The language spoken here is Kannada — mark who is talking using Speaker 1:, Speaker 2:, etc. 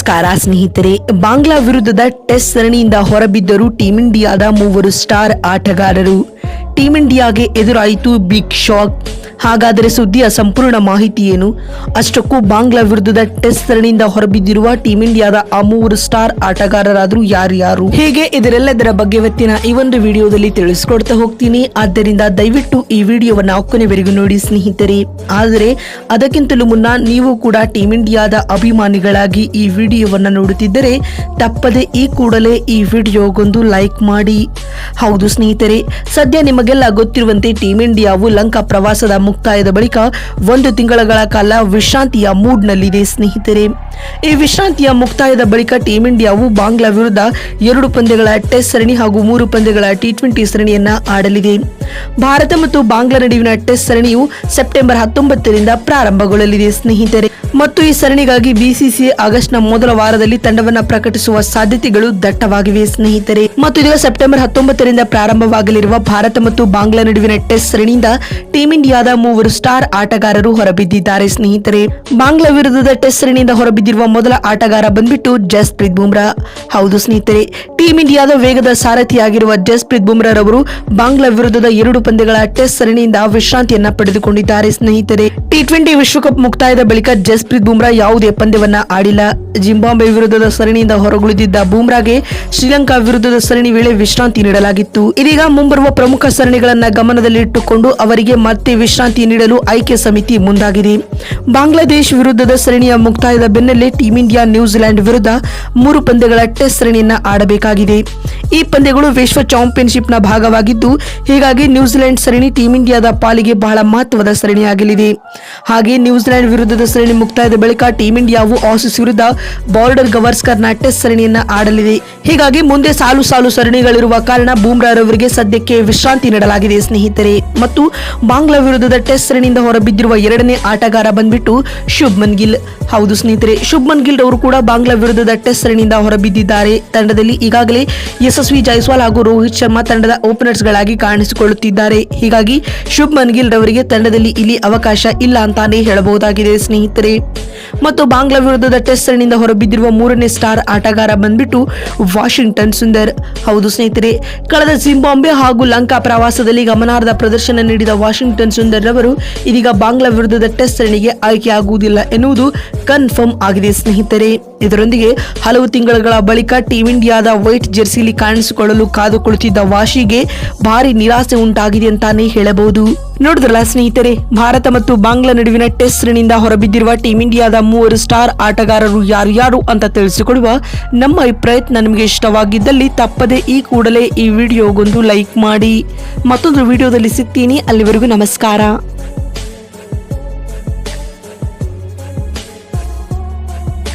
Speaker 1: ನಮಸ್ಕಾರ, ಸ್ನೇಹಿತರೆ. ಬಾಂಗ್ಲಾ ವಿರುದ್ಧದ ಟೆಸ್ಟ್ ಸರಣಿಯಿಂದ ಹೊರಬಿದ್ದರು ಟೀಂ ಇಂಡಿಯಾದ ಮೂವರು ಸ್ಟಾರ್ ಆಟಗಾರರು. ಟೀಂ ಇಂಡಿಯಾಗೆ ಎದುರಾಯಿತು ಬಿಗ್ ಶಾಕ್. ಹಾಗಾದರೆ ಸುದ್ದಿಯ ಸಂಪೂರ್ಣ ಮಾಹಿತಿ ಏನು? ಅಷ್ಟಕ್ಕೂ ಬಾಂಗ್ಲಾ ವಿರುದ್ಧದ ಟೆಸ್ಟ್ ಸರಣಿಯಿಂದ ಹೊರಬಿದ್ದಿರುವ ಟೀಂ ಇಂಡಿಯಾದ ಆ ಮೂವರು ಸ್ಟಾರ್ ಆಟಗಾರರಾದರೂ ಯಾರ್ಯಾರು ಹೇಗೆ? ಇದರೆಲ್ಲದರ ಬಗ್ಗೆ ಇವತ್ತಿನ ಈ ಒಂದು ವಿಡಿಯೋದಲ್ಲಿ ತಿಳಿಸಿಕೊಡ್ತಾ ಹೋಗ್ತೀನಿ. ಆದ್ದರಿಂದ ದಯವಿಟ್ಟು ಈ ವಿಡಿಯೋವನ್ನು ಕೊನೆವರೆಗೂ ನೋಡಿ ಸ್ನೇಹಿತರೆ. ಆದರೆ, ಅದಕ್ಕಿಂತಲೂ ಮುನ್ನ ನೀವು ಕೂಡ ಟೀಂ ಇಂಡಿಯಾದ ಅಭಿಮಾನಿಗಳಾಗಿ ಈ ವಿಡಿಯೋವನ್ನ ನೋಡುತ್ತಿದ್ದರೆ, ತಪ್ಪದೆ ಈ ಕೂಡಲೇ ಈ ವಿಡಿಯೋಗೊಂದು ಲೈಕ್ ಮಾಡಿ. ಹೌದು ಸ್ನೇಹಿತರೆ, ಸದ್ಯ ನಿಮಗೆಲ್ಲ ಗೊತ್ತಿರುವಂತೆ ಟೀಂ ಇಂಡಿಯಾವು ಲಂಕಾ ಪ್ರವಾಸದ ಮುಕ್ತಾಯದ ಬಳಿಕ ಒಂದು ತಿಂಗಳ ಕಾಲ ವಿಶ್ರಾಂತಿಯ ಮೂಡ್ನಲ್ಲಿದೆ ಸ್ನೇಹಿತರೆ. ಈ ವಿಶ್ರಾಂತಿಯ ಮುಕ್ತಾಯದ ಬಳಿಕ ಟೀಂ ಇಂಡಿಯಾವು ಬಾಂಗ್ಲಾ ವಿರುದ್ಧ ಎರಡು ಪಂದ್ಯಗಳ ಟೆಸ್ಟ್ ಸರಣಿ ಹಾಗೂ ಮೂರು ಪಂದ್ಯಗಳ ಟಿ ಟ್ವೆಂಟಿ ಸರಣಿಯನ್ನ ಆಡಲಿದೆ. ಭಾರತ ಮತ್ತು ಬಾಂಗ್ಲಾ ನಡುವಿನ ಟೆಸ್ಟ್ ಸರಣಿಯು ಸೆಪ್ಟೆಂಬರ್ ಹತ್ತೊಂಬತ್ತರಿಂದ ಪ್ರಾರಂಭಗೊಳ್ಳಲಿದೆ ಸ್ನೇಹಿತರೆ. ಮತ್ತು ಈ ಸರಣಿಗಾಗಿ ಬಿಸಿಸಿಐ ಆಗಸ್ಟ್ನ ಮೊದಲ ವಾರದಲ್ಲಿ ತಂಡವನ್ನ ಪ್ರಕಟಿಸುವ ಸಾಧ್ಯತೆಗಳು ದಟ್ಟವಾಗಿವೆ ಸ್ನೇಹಿತರೆ. ಮತ್ತು ಇದೀಗ ಸೆಪ್ಟೆಂಬರ್ ಹತ್ತೊಂಬತ್ತರಿಂದ ಪ್ರಾರಂಭವಾಗಲಿರುವ ಭಾರತ ಮತ್ತು ಬಾಂಗ್ಲಾ ನಡುವಿನ ಟೆಸ್ಟ್ ಸರಣಿಯಿಂದ ಟೀಂ ಇಂಡಿಯಾದ ಮೂವರು ಸ್ಟಾರ್ ಆಟಗಾರರು ಹೊರಬಿದ್ದಿದ್ದಾರೆ ಸ್ನೇಹಿತರೆ. ಬಾಂಗ್ಲಾ ವಿರುದ್ಧದ ಟೆಸ್ಟ್ ಸರಣಿಯಿಂದ ಹೊರಬಿದ್ದಿರುವ ಮೊದಲ ಆಟಗಾರ ಬಂದ್ಬಿಟ್ಟು ಜಸ್ಪ್ರೀತ್ ಬುಮ್ರಾ. ಹೌದು ಸ್ನೇಹಿತರೆ, ಟೀಂ ಇಂಡಿಯಾದ ವೇಗದ ಸಾರಥಿಯಾಗಿರುವ ಜಸ್ಪ್ರೀತ್ ಬುಮ್ರಾ ರವರು ಬಾಂಗ್ಲಾ ವಿರುದ್ಧದ ಎರಡು ಪಂದ್ಯಗಳ ಟೆಸ್ಟ್ ಸರಣಿಯಿಂದ ವಿಶ್ರಾಂತಿಯನ್ನ ಪಡೆದುಕೊಂಡಿದ್ದಾರೆ ಸ್ನೇಹಿತರೆ. ಟಿ ಟ್ವೆಂಟಿ ವಿಶ್ವಕಪ್ ಮುಕ್ತಾಯದ ಬಳಿಕ ಜಸ್ಪ್ರೀತ್ ಬುಮ್ರಾ ಯಾವುದೇ ಪಂದ್ಯವನ್ನ ಆಡಿಲ್ಲ. ಜಿಂಬಾಬ್ವೆ ವಿರುದ್ಧದ ಸರಣಿಯಿಂದ ಹೊರಗುಳಿದಿದ್ದ ಬೂಮ್ರಾಗೆ ಶ್ರೀಲಂಕಾ ವಿರುದ್ಧದ ಸರಣಿ ವೇಳೆ ವಿಶ್ರಾಂತಿ ನೀಡಲಾಗಿತ್ತು. ಇದೀಗ ಮುಂಬರುವ ಪ್ರಮುಖ ಸರಣಿಗಳನ್ನು ಗಮನದಲ್ಲಿಟ್ಟುಕೊಂಡು ಅವರಿಗೆ ಮತ್ತೆ ವಿಶ್ರಾಂತಿ ನೀಡಲು ಆಯ್ಕೆ ಸಮಿತಿ ಮುಂದಾಗಿದೆ. ಬಾಂಗ್ಲಾದೇಶ್ ವಿರುದ್ಧದ ಸರಣಿಯ ಮುಕ್ತಾಯದ ಬೆನ್ನಲ್ಲೇ ಟೀಂ ಇಂಡಿಯಾ ನ್ಯೂಜಿಲೆಂಡ್ ವಿರುದ್ಧ ಮೂರು ಪಂದ್ಯಗಳ ಟೆಸ್ಟ್ ಸರಣಿಯನ್ನು ಆಡಬೇಕಾಗಿದೆ. ಈ ಪಂದ್ಯಗಳು ವಿಶ್ವ ಚಾಂಪಿಯನ್ಶಿಪ್ನ ಭಾಗವಾಗಿದ್ದು, ಹೀಗಾಗಿ ನ್ಯೂಜಿಲೆಂಡ್ ಸರಣಿ ಟೀಂ ಇಂಡಿಯಾದ ಪಾಲಿಗೆ ಬಹಳ ಮಹತ್ವದ ಸರಣಿಯಾಗಲಿದೆ. ಹಾಗೆ ನ್ಯೂಜಿಲೆಂಡ್ ವಿರುದ್ಧದ ಸರಣಿ ಮುಕ್ತಾಯದ ಬಳಿಕ ಟೀಂ ಇಂಡಿಯಾವು ಆಸಿಸ್ ವಿರುದ್ಧ ಬಾರ್ಡರ್ ಗವರ್ಸ್ಕರ್ನ ಟೆಸ್ಟ್ ಸರಣಿಯನ್ನ ಆಡಲಿದೆ. ಹೀಗಾಗಿ ಮುಂದೆ ಸಾಲು ಸಾಲು ಸರಣಿಗಳಿರುವ ಕಾರಣ ಬೂಮ್ರಾ ರವರಿಗೆ ಸದ್ಯಕ್ಕೆ ವಿಶ್ರಾಂತಿ ನೀಡಲಾಗಿದೆ ಸ್ನೇಹಿತರೆ. ಮತ್ತು ಬಾಂಗ್ಲಾ ವಿರುದ್ಧದ ಟೆಸ್ಟ್ ಸರಣಿಯಿಂದ ಹೊರಬಿದ್ದಿರುವ ಎರಡನೇ ಆಟಗಾರ ಬಂದ್ಬಿಟ್ಟು ಶುಭ್ಮನ್ ಗಿಲ್. ಹೌದು ಸ್ನೇಹಿತರೆ, ಶುಭ್ಮನ್ ಗಿಲ್ ಅವರು ಕೂಡ ಬಾಂಗ್ಲಾ ವಿರುದ್ಧದ ಟೆಸ್ಟ್ ಸರಣಿಯಿಂದ ಹೊರಬಿದ್ದಿದ್ದಾರೆ. ತಂಡದಲ್ಲಿ ಈಗಾಗಲೇ ಯಶಸ್ವಿ ಜೈಸ್ವಾಲ್ ಹಾಗೂ ರೋಹಿತ್ ಶರ್ಮಾ ತಂಡದ ಓಪನರ್ಸ್ ಗಳಾಗಿ ಕಾಣಿಸಿಕೊಳ್ಳುತ್ತಿದ್ದಾರೆ. ಹೀಗಾಗಿ ಶುಭ್ಮನ್ ಗಿಲ್ ರವರಿಗೆ ತಂಡದಲ್ಲಿ ಇಲ್ಲಿ ಅವಕಾಶ ಇಲ್ಲ ಅಂತಾನೆ ಹೇಳಬಹುದಾಗಿದೆ ಸ್ನೇಹಿತರೆ. ಮತ್ತು ಬಾಂಗ್ಲಾ ವಿರುದ್ಧದ ಟೆಸ್ಟ್ ಸರಣಿಯಿಂದ ಹೊರಬಿದ್ದಿರುವ ಮೂರನೇ ಸ್ಟಾರ್ ಆಟಗಾರ ಬಂದ್ಬಿಟ್ಟು ವಾಷಿಂಗ್ಟನ್ ಸುಂದರ್. ಹೌದು ಸ್ನೇಹಿತರೆ, ಕಳೆದ ಜಿಂಬಾಂಬೆ ಹಾಗೂ ಲಂಕಾ ಪ್ರವಾಸದಲ್ಲಿ ಗಮನಾರ್ಹ ಪ್ರದರ್ಶನ ನೀಡಿದ ವಾಷಿಂಗ್ಟನ್ ಸುಂದರ್ ರವರು ಇದೀಗ ಬಾಂಗ್ಲಾ ವಿರುದ್ಧದ ಟೆಸ್ಟ್ ಸರಣಿಗೆ ಆಯ್ಕೆಯಾಗುವುದಿಲ್ಲ ಎನ್ನುವುದು ಕನ್ಫರ್ಮ್ ಆಗಿದೆ ಸ್ನೇಹಿತರೆ. ಇದರೊಂದಿಗೆ ಹಲವು ತಿಂಗಳುಗಳ ಬಳಿಕ ಟೀಂ ಇಂಡಿಯಾದ ವೈಟ್ ಜೆರ್ಸಿಲಿ ಕಾಣಿಸಿಕೊಳ್ಳಲು ಕಾದು ಕುಳಿತಿದ್ದ ವಾಶಿಗೆ ಭಾರಿ ನಿರಾಸೆ ಉಂಟಾಗಿದೆ ಅಂತಾನೆ ಹೇಳಬಹುದು. ನೋಡಿದ್ರಲ್ಲ ಸ್ನೇಹಿತರೆ, ಭಾರತ ಮತ್ತು ಬಾಂಗ್ಲಾ ನಡುವಿನ ಟೆಸ್ಟ್ ಸರಣಿಯಿಂದ ಹೊರಬಿದ್ದಿರುವ ಟೀಂ ಇಂಡಿಯಾದ ಮೂವರು ಸ್ಟಾರ್ ಆಟಗಾರರು ಯಾರು ಯಾರು ಅಂತ ತಿಳಿಸಿಕೊಡುವ ನಮ್ಮ ಈ ಪ್ರಯತ್ನ ನಿಮಗೆ ಇಷ್ಟವಾಗಿದ್ದಲ್ಲಿ ತಪ್ಪದೆ ಈ ಕೂಡಲೇ ಈ ವಿಡಿಯೋಗೊಂದು ಲೈಕ್ ಮಾಡಿ. ಮತ್ತೊಂದು ವಿಡಿಯೋದಲ್ಲಿ ಸಿಗ್ತೀನಿ. ಅಲ್ಲಿವರೆಗೂ ನಮಸ್ಕಾರ.